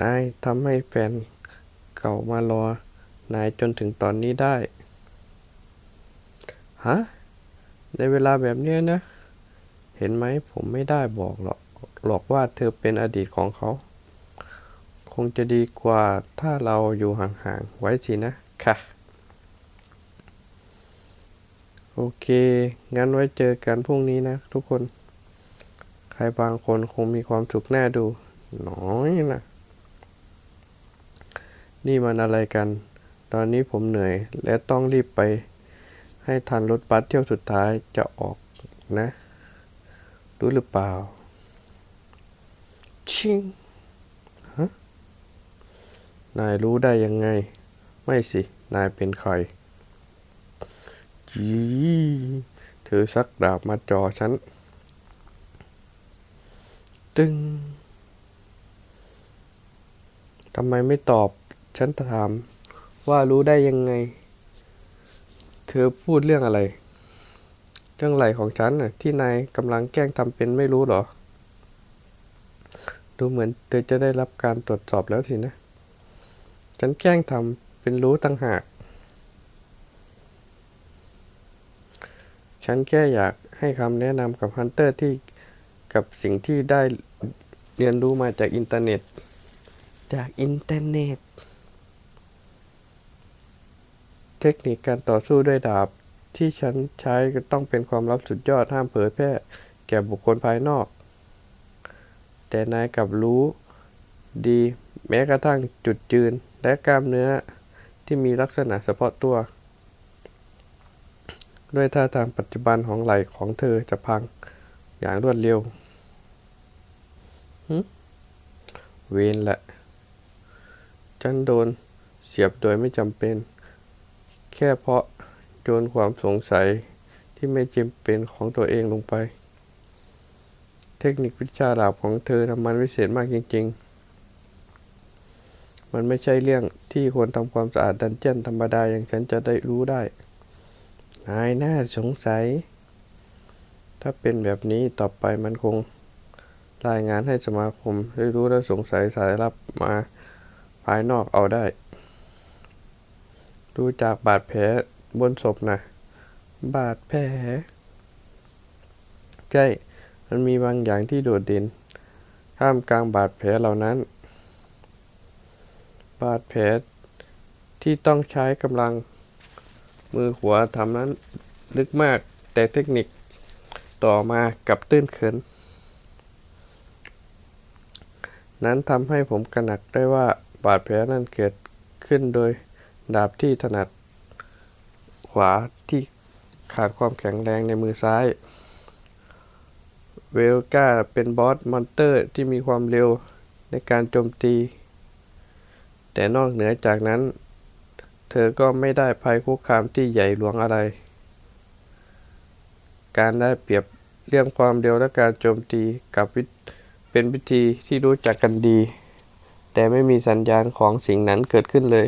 นายทำให้แฟนเก่ามารอ นายจนถึงตอนนี้ได้ ฮะ ในเวลาแบบเนี้ยนะ เห็นไหมผมไม่ได้บอกหรอกหรอกว่าเธอเป็นอดีตของเขา คงจะดีกว่าถ้าเราอยู่ห่างๆ ไว้สินะ ค่ะ โอเค งั้นไว้เจอกันพรุ่งนี้นะทุกคน ใครบางคนคงมีความสุขแน่ดู น้อยนะ นี่มันอะไรกัน ตอนนี้ผมเหนื่อย และต้องรีบไป ให้ทันรถบัสเที่ยวสุดท้ายจะออกนะ รู้หรือเปล่า ชิงฮะนายรู้ได้ยังไง ไม่สิ นายเป็นใคร จีเธอซักดาบมาจอฉัน ตึงทำไมไม่ตอบ ฉันถามว่ารู้ได้ยังไง เธอพูดเรื่องอะไร เรื่องไหลของฉันน่ะที่นายกำลังแกล้งทำเป็นไม่รู้หรอ ดูเหมือนเธอจะได้รับการตรวจสอบแล้วสินะ ฉันแกล้งทำเป็นรู้ตั้งหาก ฉันแค่อยากให้คำแนะนำกับฮันเตอร์ที่กับสิ่งที่ได้เรียนรู้มาจากอินเทอร์เน็ต จากอินเทอร์เน็ต เทคนิคการต่อสู้ด้วยดาบ ที่ฉันใช้ก็ต้องเป็นความลับสุดยอดห้ามเผยแพร่ แก่บุคคลภายนอก แต่นายกลับรู้ดี แม้กระทั่งจุดยืน และกล้ามเนื้อที่มีลักษณะเฉพาะตัว ด้วยท่าทางปัจจุบันของไหล่ของเธอจะพังอย่างรวดเร็วเวนแหละ ฉันโดนเสียบโดยไม่จำเป็น แค่เพราะโยนความสงสัยที่ไม่จำเป็นของตัวเองลงไป เทคนิควิชาดาบของเธอทำมันวิเศษมากจริง ๆ มันไม่ใช่เรื่องที่คนทำความสะอาดดันเจียนธรรมดาอย่างฉันจะได้รู้ได้ นายน่าสงสัย ถ้าเป็นแบบนี้ต่อไปมันคงรายงานให้สมาคมได้รู้และสงสัยสายลับมาภายนอกเอาได้ ดูจากบาดแผลบนศพนะบาดแผลใช่มันมีบางอย่างที่โดดเด่นท่ามกลางบาดแผลเหล่านั้น บาดแผลที่ต้องใช้กำลังมือขวาทำนั้นลึกมากแต่เทคนิคต่อมากับตื้นเขิน นั้นทำให้ผมกระหนักได้ว่าบาดแผลนั้นเกิดขึ้นโดย ดาบที่ถนัดขวาที่ขาดความแข็งแรงในมือซ้าย เวลกาเป็นบอสมอนเตอร์ที่มีความเร็วในการโจมตี แต่นอกเหนือจากนั้น เธอก็ไม่ได้ภัยคุกคามที่ใหญ่หลวงอะไร การได้เปรียบเรื่องความเร็วและการโจมตีกับเป็นวิธีที่รู้จักกันดี แต่ไม่มีสัญญาณของสิ่งนั้นเกิดขึ้นเลย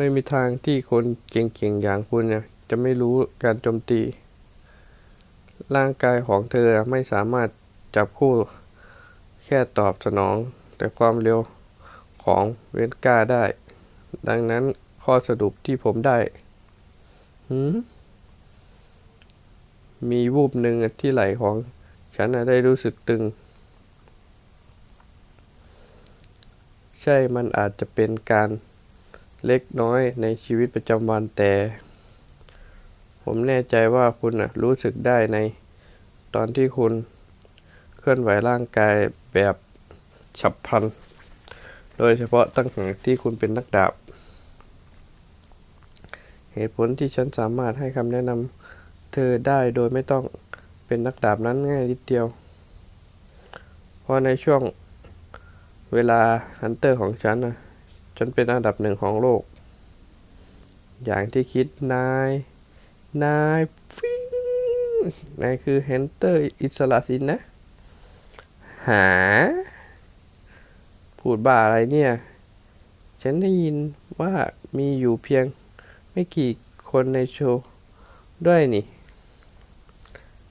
ไม่มีทางที่คนเก่งๆอย่างคุณเนี่ยจะไม่รู้การโจมตี ร่างกายของเธอไม่สามารถจับคู่แค่ตอบสนอง แต่ความเร็วของเวนกาได้ ดังนั้นข้อสรุปที่ผมได้หืมมีวูบหนึ่งที่ไหล่ของฉันได้รู้สึกตึง ใช่มันอาจจะเป็นการ เล็กน้อยในชีวิตประจำวันแต่ ผมแน่ใจว่าคุณน่ะรู้สึกได้ใน ตอนที่คุณเคลื่อนไหวร่างกายแบบฉับพลัน โดยเฉพาะตั้งแต่ที่คุณเป็นนักดาบ เหตุผลที่ฉันสามารถให้คำแนะนำเธอได้โดยไม่ต้องเป็นนักดาบนั้นง่ายนิดเดียว เพราะในช่วงเวลาฮันเตอร์ของฉันนะ ฉันเป็นอันดับหนึ่งของโลก อย่างที่คิดนาย นายฟิงนายคือฮันเตอร์อิสระสินนะ หา พูดบ้าอะไรเนี่ย ฉันได้ยินว่ามีอยู่เพียงไม่กี่คนในโชว์ ด้วยนี่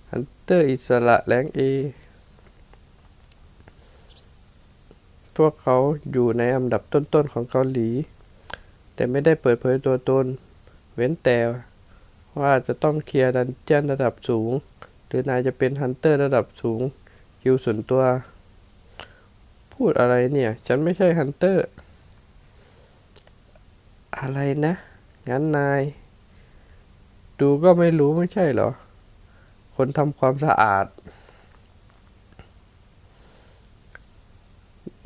ฮันเตอร์อิสระแรงเอ พวกเขาอยู่ในอันดับต้นๆของเกาหลี แต่ไม่ได้เปิดเผยตัวตน เว้นแต่ว่าจะต้องเคลียร์ดันเจียนระดับสูง หรือนายจะเป็นฮันเตอร์ระดับสูงคิวส่วนตัว พูดอะไรเนี่ย ฉันไม่ใช่ฮันเตอร์ อะไรนะ งั้นนาย ดูก็ไม่รู้ไม่ใช่เหรอ คนทำความสะอาด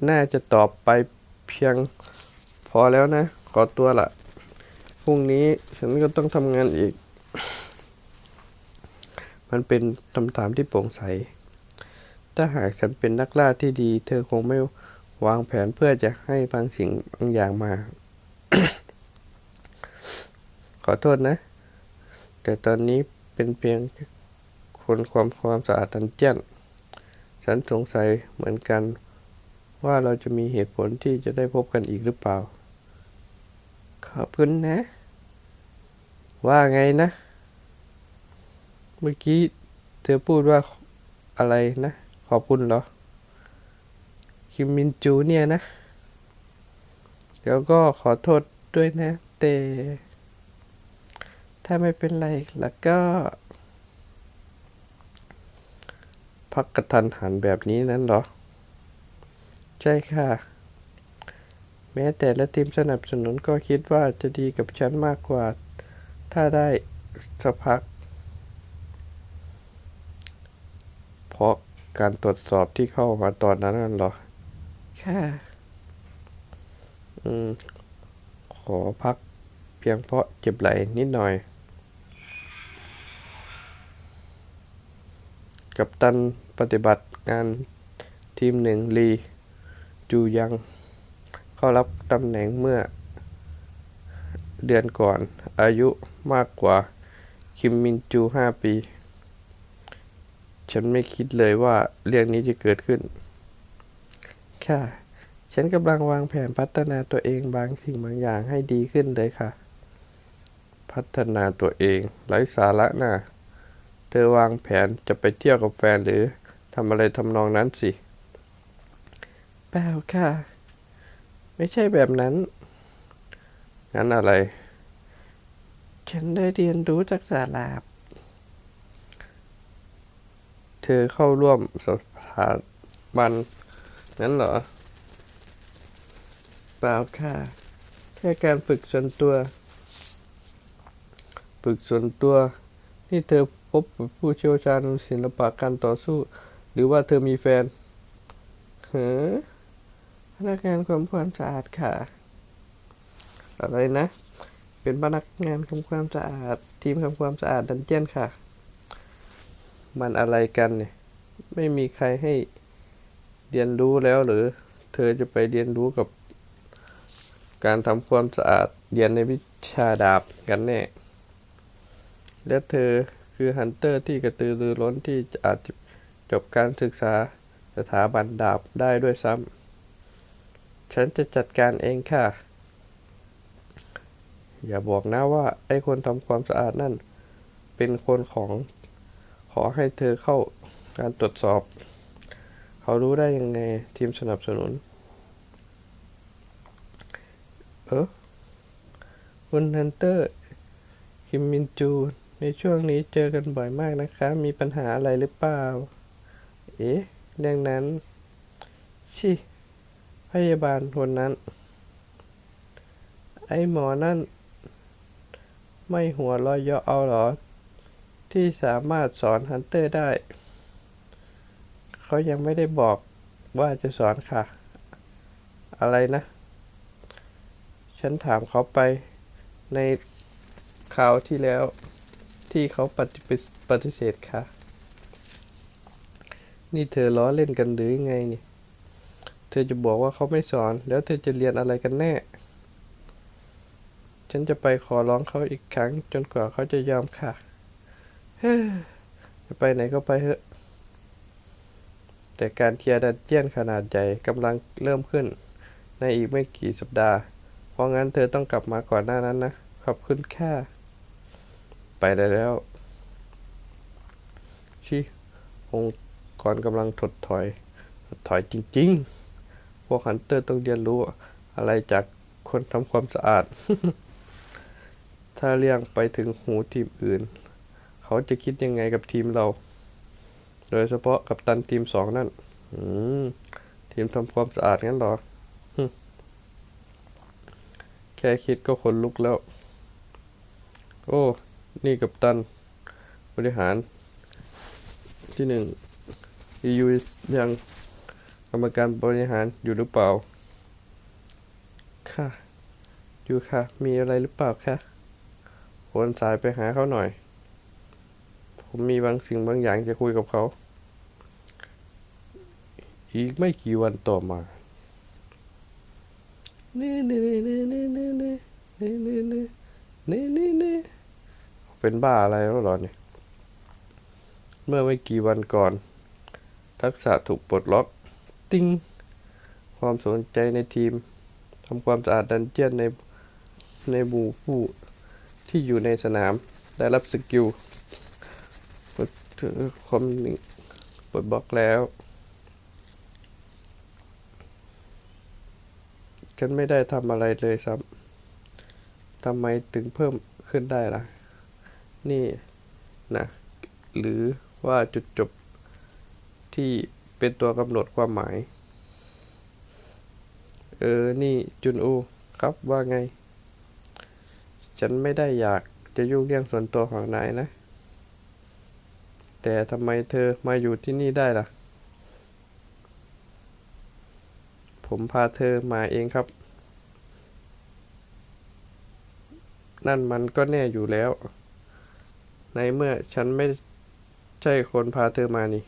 น่าจะตอบไปเพียงพอแล้วนะ ขอตัวละพรุ่งนี้ฉันก็ต้องทำงานอีก มันเป็นคำถามที่โปร่งใส ถ้าหากฉันเป็นนักล่าที่ดี เธอคงไม่วางแผนเพื่อจะให้บางสิ่งบางอย่างมา ขอโทษนะ แต่ตอนนี้เป็นเพียงคนความความสะอาดดันเจียน ฉันสงสัยเหมือนกัน ว่าเราจะมีเหตุผลที่จะได้พบกันอีกหรือเปล่า ขอบคุณนะ ว่าไงนะ เมื่อกี้เธอพูดว่าอะไรนะ ขอบคุณเหรอ คิมมินจูเนี่ยนะ แล้วก็ขอโทษด้วยนะ แต่ ถ้าไม่เป็นไรแล้วก็ พักกระทันหันแบบนี้นั้นเหรอ ใช่ค่ะ แม้แต่ละทีมสนับสนุนก็คิดว่าจะดีกับฉันมากกว่า ถ้าได้สักพัก เพราะการตรวจสอบที่เข้ามาตอนนั้นนั่นเหรอ ค่ะ อืม ขอพักเพียงเพราะเจ็บไหล่นิดหน่อย กับตันปฏิบัติงานทีมหนึ่งลี จูยังเข้ารับตำแหน่งเมื่อ เดือนก่อน อายุมากกว่า คิมมินจูห้าปี ฉันไม่คิดเลยว่าเรื่องนี้จะเกิดขึ้น ค่ะ ฉันกำลังวางแผนพัฒนาตัวเองบางสิ่งบางอย่างให้ดีขึ้นเลยค่ะ พัฒนาตัวเองไร้สาระน่ะเธอวางแผนจะไปเที่ยวกับแฟนหรือทำอะไรทำนองนั้นสิ เปล่าค่ะ ไม่ใช่แบบนั้น งั้นอะไร ฉันได้เรียนรู้จากสาลาบ เธอเข้าร่วมสถาบันนั้นเหรอ เปล่าค่ะ แค่การฝึกส่วนตัว ฝึกส่วนตัว นี่เธอพบกับผู้เชี่ยวชาญศิลปะการต่อสู้ หรือว่าเธอมีแฟนเฮ้อ พนักงานความความสะอาดค่ะ อะไรนะ เป็นพนักงานทำความสะอาด ทีมทำความสะอาดดันเจียนค่ะ มันอะไรกันเนี่ย ไม่มีใครให้เรียนรู้แล้วหรือ เธอจะไปเรียนรู้กับ การทำความสะอาดเรียนในวิชาดาบกันแน่ และเธอคือฮันเตอร์ที่กระตือรือร้นที่อาจจะจบการศึกษาสถาบันดาบได้ด้วยซ้ำ ฉันจะจัดการเองค่ะ อย่าบอกนะว่า ไอ้คนทำความสะอาดนั่น เป็นคนของขอให้เธอเข้าการตรวจสอบ เขารู้ได้ยังไงทีมสนับสนุน เออคุณฮันเตอร์คิมมินจู ในช่วงนี้เจอกันบ่อยมากนะคะ มีปัญหาอะไรหรือเปล่า เอ๊ะ เรื่องนั้น ชิ พยาบาลคนนั้น ไอ้หมอนั่น ไม่หัวเรอยเยาะเอาหรอ ที่สามารถสอนฮันเตอร์ได้ เขายังไม่ได้บอกว่าจะสอนค่ะ อะไรนะ ฉันถามเขาไปในคราวที่แล้วที่เขาปฏิปฏิเสธค่ะ นี่เธอล้อเล่นกันหรือยังไงนี่ เธอจะบอกว่าเขาไม่สอน แล้วเธอจะเรียนอะไรกันแน่ ฉันจะไปขอร้องเขาอีกครั้ง จนกว่าเขาจะยอมค่ะเฮ้อจะไปไหนก็ไปเถอะ แต่การเคลียร์ดันเจียนขนาดใหญ่กำลังเริ่มขึ้น ในอีกไม่กี่สัปดาห์ เพราะงั้นเธอต้องกลับมาก่อนหน้านั้นนะ ขอบคุณค่ะไปได้แล้วชิองค์กรกำลังถดถอย ถดถอยจริง ๆ วกฮันเตอร์ต้องเรียนรู้อะไรจากคนทำความสะอาด ถ้าเลี่ยงไปถึงหูทีมอื่น เขาจะคิดยังไงกับทีมเรา โดยเฉพาะกับตันทีมสองนั่นทีมทำความสะอาดงั้นเหรอ แค่คิดก็ขนลุกแล้ว โอ้ นี่กับตัน บริหารที่หนึ่งยูยัง กรรมการบริหารอยู่หรือเปล่า ค่ะ อยู่ค่ะ มีอะไรหรือเปล่าคะโอนสายไปหาเขาหน่อย ผมมีบางสิ่งบางอย่างจะคุยกับเขา อีกไม่กี่วันต่อมาเน่เน่เน่เน่เน่เน่เน่เน่เน่เน่เน่เน่เน่เป็นบ้าอะไรแล้วหรอเนี่ย เมื่อไม่กี่วันก่อน ทักษะถูกปลดล็อก ติ้งความสนใจในทีมทำความสะอาดดันเจียนในในหมู่ผู้ที่อยู่ในสนาม ได้รับสกิลคอมนิปลดบล็อกแล้ว ฉันไม่ได้ทำอะไรเลยซ้ำทำไมถึงเพิ่มขึ้นได้ล่ะ นี่นะ หรือว่าจุดจบที่ เป็นตัวกำหนดความหมาย เออ นี่จุนอู ครับว่าไง ฉันไม่ได้อยากจะยุ่งเรื่องส่วนตัวของนายนะ แต่ทำไมเธอมาอยู่ที่นี่ได้ล่ะ ผมพาเธอมาเองครับ นั่นมันก็แน่อยู่แล้ว ในเมื่อฉันไม่ใช่คนพาเธอมานี่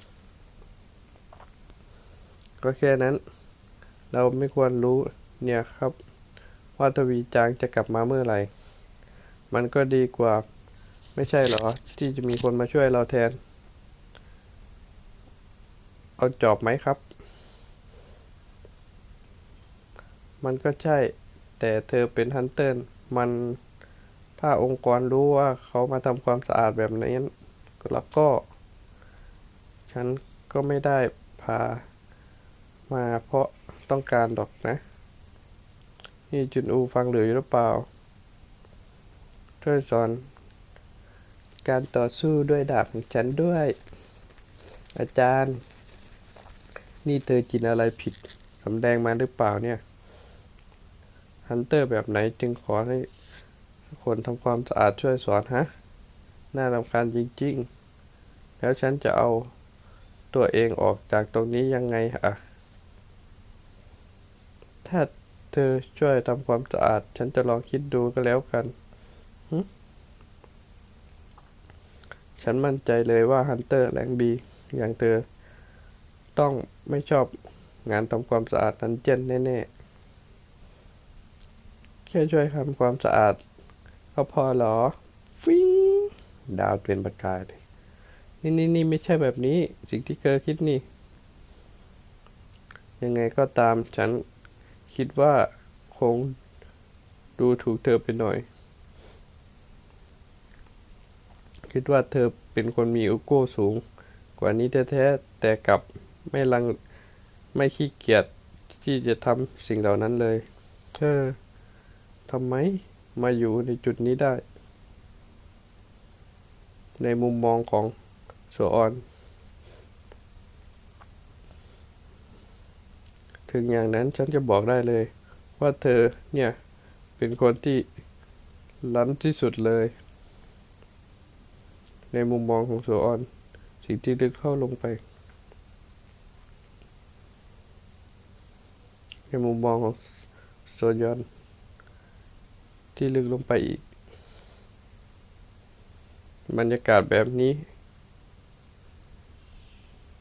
ก็แค่นั้น เราไม่ควรรู้เนี่ยครับ ว่าทวีจางจะกลับมาเมื่อไหร่ มันก็ดีกว่า ไม่ใช่เหรอ ที่จะมีคนมาช่วยเราแทน เอาจอบไหมครับ มันก็ใช่ แต่เธอเป็นฮันเตอร์มันถ้าองค์กรรู้ว่าเขามาทำความสะอาดแบบนี้แล้วก็ ฉันก็ไม่ได้พา มาเพราะต้องการดอกนะ นี่จุนอูฟังเหลืออยู่หรือเปล่า ช่วยสอน การต่อสู้ด้วยดาบของฉันด้วย อาจารย์ นี่เธอกินอะไรผิดสำแดงมาหรือเปล่าเนี่ย ฮันเตอร์แบบไหนจึงขอให้คนทำความสะอาดช่วยสอนฮะ น่ารำคาญจริง ๆ แล้วฉันจะเอาตัวเองออกจากตรงนี้ยังไงอะ ถ้าเธอช่วยทำความสะอาด ฉันจะลองคิดดูก็แล้วกัน ฉันมั่นใจเลยว่าฮันเตอร์แรงบีอย่างเธอ ต้องไม่ชอบงานทำความสะอาดนั้นเจนแน่ๆ แค่ช่วยทำความสะอาด ก็พอเหรอ ฟิงดาวเป็นประกายเลยนี่นี่นี่ไม่ใช่แบบนี้ สิ่งที่เธอคิดนี่ ยังไงก็ตามฉัน คิดว่าคงดูถูกเธอไปหน่อย คิดว่าเธอเป็นคนมีอุโก้สูง กว่านี้แท้ๆแต่กลับไม่ลังไม่ขี้เกียจที่จะทำสิ่งเหล่านั้นเลยเธอทำไมมาอยู่ในจุดนี้ได้ ในมุมมองของโซออน ถึงอย่างนั้นฉันจะบอกได้เลย ว่าเธอเนี่ย เป็นคนที่ล้ำที่สุดเลย ในมุมมองของโซออน สิ่งที่ลึกเข้าลงไป ในมุมมองของโซยอน ที่ลึกลงไปอีก บรรยากาศแบบนี้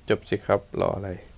จบสิครับรออะไร